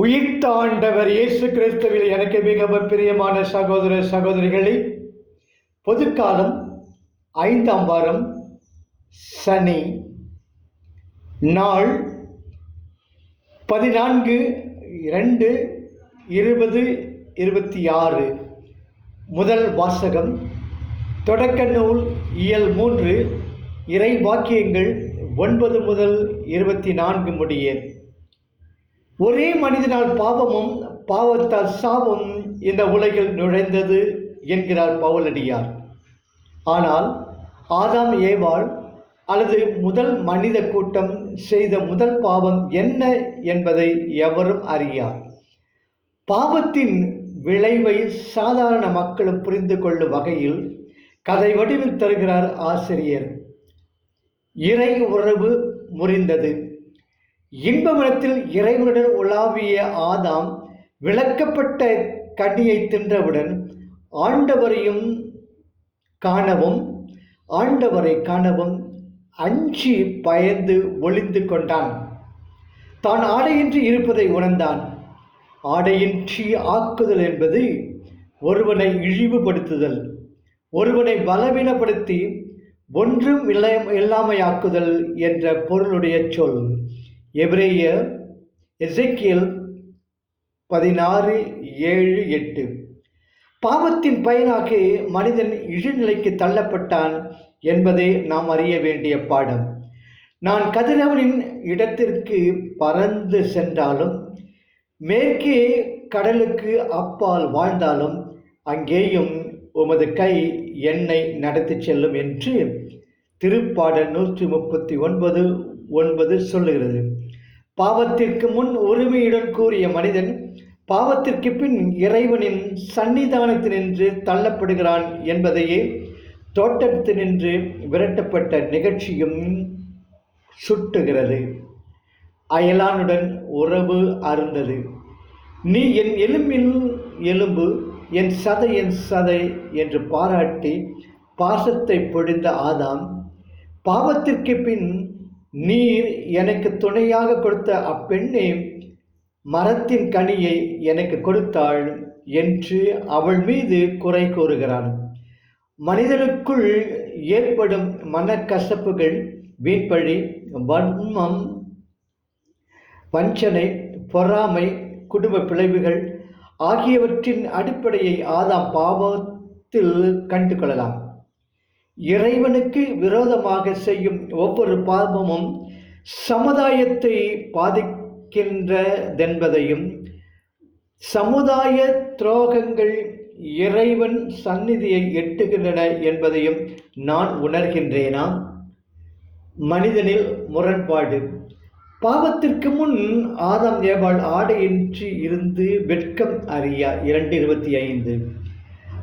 உயிர்த்தாண்டவர் இயேசு கிறிஸ்துவில் எனக்கு மிகவும் பிரியமான சகோதர சகோதரிகளை பொதுக்காலம் ஐந்தாம் வாரம் சனி நாள் பதினான்கு இரண்டு இருபது இருபத்தி ஆறு. முதல் வாசகம் தொடக்க நூல் இயல் மூன்று இறை வாக்கியங்கள் ஒன்பது முதல் இருபத்தி நான்கு முடிய. ஒரே மனிதனால் பாவமும் பாவத்தால் சாபம் இந்த உலகில் நுழைந்தது என்கிறார் பவுலடியார். ஆனால் ஆதாம் ஏவாள் அல்லது முதல் மனித கூட்டம் செய்த முதல் பாவம் என்ன என்பதை எவரும் அறியார். பாவத்தின் விளைவை சாதாரண மக்களும் புரிந்து கொள்ளும் வகையில் கதை வடிவில் தருகிறார் ஆசிரியர். இறை உறவு முறிந்தது. இன்பமனத்தில் இறைவனுடன் உலாவிய ஆதாம் விளக்கப்பட்ட கனியை தின்றவுடன் ஆண்டவரையும் காணவும் ஆண்டவரை காணவும் அஞ்சி பயந்து ஒளிந்து கொண்டான். தான் ஆடையின்றி இருப்பதை உணர்ந்தான். ஆடையின்றி ஆக்குதல் என்பது ஒருவனை இழிவுபடுத்துதல் ஒருவனை பலவீனப்படுத்தி ஒன்றும் இல்லாமையாக்குதல் என்ற பொருளுடைய சொல். எபிரேய எசைக்கியல் பதினாறு ஏழு எட்டு. பாவத்தின் பயனாக மனிதன் இழிநிலைக்கு தள்ளப்பட்டான் என்பதே நாம் அறிய வேண்டிய பாடம். நான் கதிரவனின் இடத்திற்கு பறந்து சென்றாலும் மேற்கே கடலுக்கு அப்பால் வாழ்ந்தாலும் அங்கேயும் உமது கை என்னை நடத்தி செல்லும் என்று திருப்பாடல் நூற்றி முப்பத்தி ஒன்பது ஒன்பது சொல்லுகிறது. பாவத்திற்கு முன் உரிமையுடன் கூறிய மனிதன் பாவத்திற்கு பின் இறைவனின் சன்னிதானத்தினின்று தள்ளப்படுகிறான் என்பதையே தோட்டத்தினின்று விரட்டப்பட்ட நிகழ்ச்சியும் சுட்டுகிறது. அயலானுடன் உறவு அருந்தது. நீ என் எலும்பில் எலும்பு என் சதை என் சதை என்று பாராட்டி பாசத்தை பொழிந்த ஆதாம் பாவத்திற்கு பின் நீர் எனக்கு துணையாக கொடுத்த அப்பெண்ணே மரத்தின் கனியை எனக்கு கொடுத்தாள் என்று அவள் மீது குறை கூறுகிறான். மனிதனுக்குள் ஏற்படும் மனக்கசப்புகள் வீண்பழி வன்மம் வஞ்சனை பொறாமை குடும்ப பிளவுகள் ஆகியவற்றின் அடிப்படையை ஆதாம் பாவத்தில் கண்டு கொள்ளலாம் இறைவனுக்கு விரோதமாக செய்யும் ஒவ்வொரு பாவமும் சமுதாயத்தை பாதிக்கின்றதென்பதையும் சமுதாய துரோகங்கள் இறைவன் சந்நிதியை எட்டுகின்றன என்பதையும் நான் உணர்கின்றேனா? மனிதனில் முரண்பாடு. பாவத்திற்கு முன் ஆதாம் ஏவாள் ஆடையின்றி இருந்து வெட்கம் அறியா? இரண்டு இருபத்தி ஐந்து.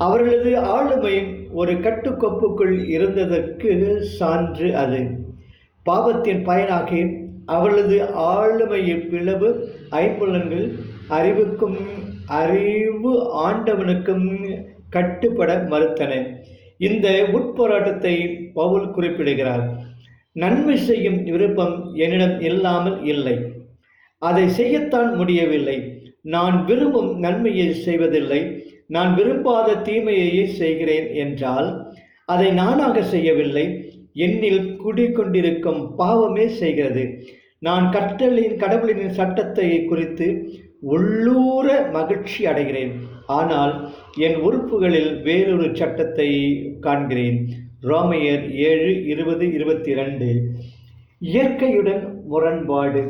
அவர்களது ஆளுமை ஒரு கட்டுக்கோப்புக்குள் இருந்ததற்கு சான்று அது. பாவத்தின் பயனாக அவர்களது ஆளுமையின் பிளவு ஐம்புலன்கள் அறிவுக்கும் அறிவு ஆண்டவனுக்கும் கட்டுப்பட மறுத்தன. இந்த உட்போராட்டத்தை பவுல் குறிப்பிடுகிறார். நன்மை செய்யும் விருப்பம் என்னிடம் இல்லாமல் இல்லை. அதை செய்யத்தான் முடியவில்லை. நான் விரும்பும் நன்மையை செய்வதில்லை. நான் விரும்பாத தீமையையே செய்கிறேன் என்றால் அதை நானாக செய்யவில்லை. என்னில் குடிக்கொண்டிருக்கும் பாவமே செய்கிறது. நான் கட்டளின் கடவுளின் சட்டத்தை குறித்து உள்ளூர மகிழ்ச்சி அடைகிறேன். ஆனால் என் உறுப்புகளில் வேறொரு சட்டத்தை காண்கிறேன். ரோமையர் ஏழு இருபது இருபத்தி ரெண்டு இயற்கையுடன் முரண்பாடு.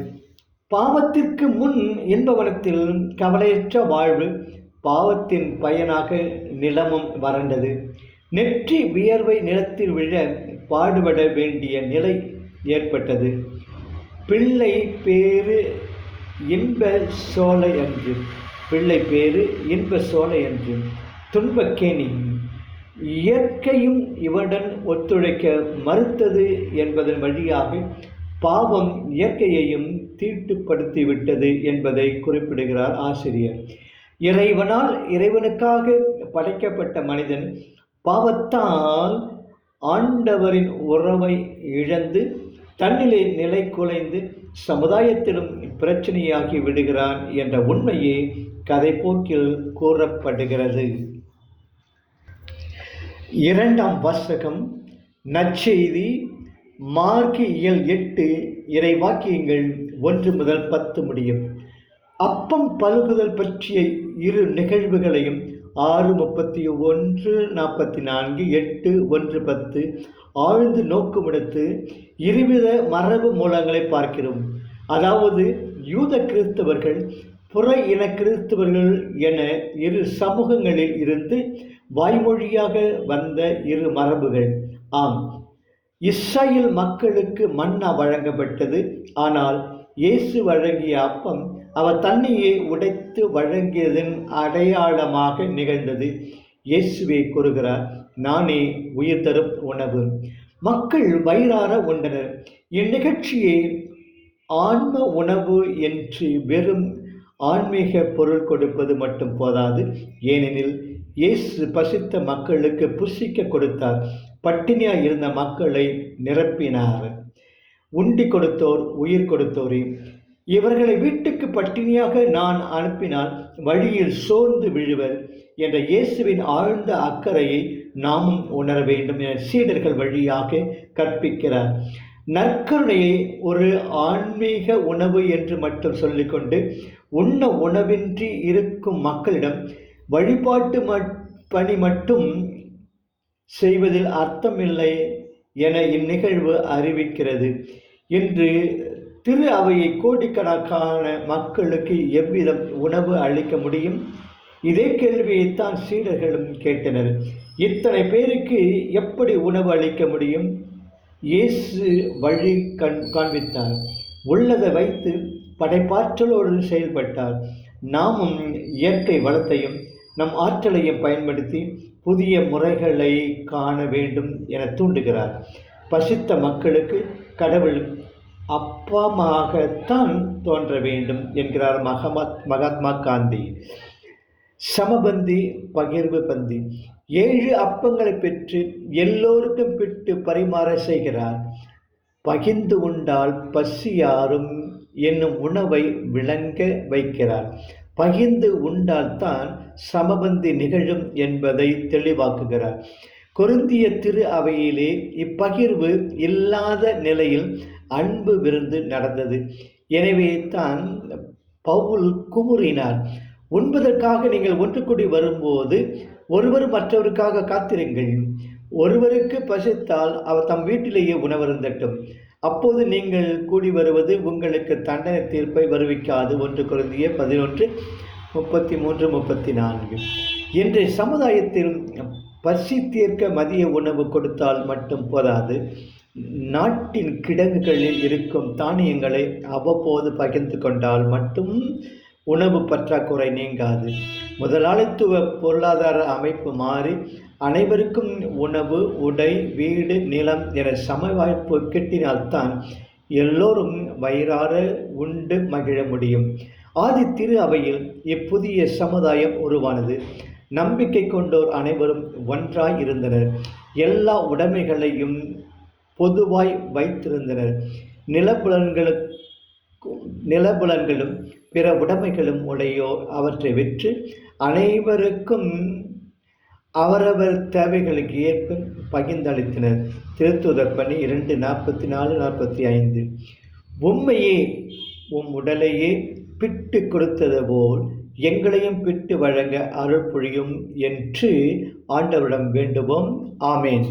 பாவத்திற்கு முன் என்பவனத்தில் கவலையற்ற வாழ்வு. பாவத்தின் பயனாக நிலமும் வறண்டது. நெற்றி வியர்வை நிலத்தில் விழ பாடுபட வேண்டிய நிலை ஏற்பட்டது. பிள்ளை பேரு இன்ப சோலை அன்று. பிள்ளை பேரு இன்ப சோலை அன்று. துன்பக்கேணி. இயற்கையும் இவனுடன் ஒத்துழைக்க மறுத்தது என்பதன் வழியாக பாவம் இயற்கையையும் தீட்டுப்படுத்திவிட்டது என்பதை குறிப்பிடுகிறார் ஆசிரியர். இறைவனால் இறைவனுக்காக படைக்கப்பட்ட மனிதன் பாவத்தால் ஆண்டவரின் உறவை இழந்து தன்னிலே நிலை குலைந்து சமுதாயத்திலும் பிரச்சனையாகி விடுகிறான் என்ற உண்மையே கதைப்போக்கில் கூறப்படுகிறது. இரண்டாம் வாசகம் நற்செய்தி மார்க்கு இயல் எட்டு இறைவாக்கியங்கள் ஒன்று முதல் பத்து முடியும். அப்பம் பழுகுதல் பற்றிய இரு நிகழ்வுகளையும் ஆறு முப்பத்தி ஒன்று நாற்பத்தி நான்கு எட்டு ஒன்று பத்து ஆழ்ந்து நோக்குமிடத்து இருவித மரபு மூலங்களை பார்க்கிறோம். அதாவது யூத கிறிஸ்தவர்கள் புற இன கிறிஸ்தவர்கள் என இரு சமூகங்களில் இருந்து வாய்மொழியாக வந்த இரு மரபுகள். ஆம். இஸ்ரேல் மக்களுக்கு மன்னா வழங்கப்பட்டது. ஆனால் இயேசு வழங்கிய அப்பம் அவர் தண்ணியை உடைத்து வழங்கியதன் அடையாளமாக நிகழ்ந்தது. இயேசுவே கூறுகிறார் நானே உயிர் தரும் உணவு. மக்கள் வயிறார உண்டனர். இந்நிகழ்ச்சியை ஆன்ம உணவு என்று வெறும் ஆன்மீக பொருள் கொடுப்பது மட்டும் போதாது. ஏனெனில் இயேசு பசித்த மக்களுக்கு புசிக்க கொடுத்தார். பட்டினியாக இருந்த மக்களை நிரப்பினார். உண்டி கொடுத்தோர் உயிர் கொடுத்தோரே. இவர்களை வீட்டுக்கு பட்டினியாக நான் அனுப்பினால் வழியில் சோர்ந்து விழுவர் என்ற இயேசுவின் ஆழ்ந்த அக்கறையை நாமும் உணர வேண்டும் என சீடர்கள் வழியாக கற்பிக்கிறார். நற்கருணையை ஒரு ஆன்மீக உணவு என்று மட்டும் சொல்லிக்கொண்டு உண்ண உணவின்றி இருக்கும் மக்களிடம் வழிபாட்டு பணி மட்டும் செய்வதில் அர்த்தமில்லை என இந்நிகழ்வு அறிவிக்கிறது. இன்று திரு அவையை கோடிக்கணக்கான மக்களுக்கு எவ்விதம் உணவு அளிக்க முடியும்? இதே கேள்வியைத்தான் சீடர்களும் கேட்டனர். இத்தனை பேருக்கு எப்படி உணவு அளிக்க முடியும்? இயேசு வழி கண் காண்பித்தார். உள்ளதை வைத்து படைப்பாற்றலோடு செயல்பட்டார். நாமும் இயற்கை வளத்தையும் நம் ஆற்றலையும் பயன்படுத்தி புதிய முறைகளை காண வேண்டும் என தூண்டுகிறார். பசித்த மக்களுக்கு கடவுள் அப்பமாகத்தான் தோன்ற வேண்டும் என்கிறார் மகமத் மகாத்மா காந்தி. சமபந்தி பகிர்வு பந்தி. ஏழு அப்பங்களை பெற்று எல்லோருக்கும் பிட்டு பரிமாற செய்கிறார். பகிர்ந்து உண்டால் பசி யாரும் என்னும் உணவை விளங்க வைக்கிறார். பகிர்ந்து உண்டால்தான் சமபந்தி நிகழும் என்பதை தெளிவாக்குகிறார். கொருந்திய திரு அவையிலே இப்பகிர்வு இல்லாத நிலையில் அன்பு விருந்து நடந்தது. எனவே தான் பவுல் குமுறினார். உண்பதற்காக நீங்கள் ஒன்று கூடி வரும்போது ஒருவர் மற்றவருக்காக காத்திருங்கள். ஒருவருக்கு பசித்தால் அவர் தம் வீட்டிலேயே உணவருந்தட்டும். அப்போது நீங்கள் கூடி வருவது உங்களுக்கு தண்டனை தீர்ப்பை வருவிக்காது. ஒன்று குருந்திய பதினொன்று முப்பத்தி மூன்று முப்பத்தி நான்கு. இன்றைய சமுதாயத்தில் பசி தீர்க்க மதிய உணவு கொடுத்தால் மட்டும் போதாது. நாட்டின் கிடங்குகளில் இருக்கும் தானியங்களை அவ்வப்போது பகிர்ந்து கொண்டால் மட்டும் உணவு பற்றாக்குறை நீங்காது. முதலாளித்துவ பொருளாதார அமைப்பு மாறி அனைவருக்கும் உணவு உடை வீடு நிலம் என சம வாய்ப்பு கிட்டினால்தான் எல்லோரும் வயிறார உண்டு மகிழ முடியும். ஆதி திரு அவையில் இப்புதிய சமுதாயம் உருவானது. நம்பிக்கை கொண்டோர் அனைவரும் ஒன்றாய் இருந்தனர் எல்லா உடைமைகளையும் பொதுவாய் வைத்திருந்தனர். நிலப்புலன்களுக்கும் நிலப்புலன்களும் பிற உடைமைகளும் உடையோர் அவற்றை விற்று அனைவருக்கும் அவரவர் தேவைகளுக்கு ஏற்ப பகிர்ந்தளித்தனர். திருத்துதர் பணி இரண்டு நாற்பத்தி நாலு நாற்பத்தி ஐந்து உண்மையே உம் உடலையே பிட்டு கொடுத்தது போல் எங்களையும் பெற்று வழங்க அருள் புரியும் என்று ஆண்டவரிடம் வேண்டுவோம். ஆமேன்.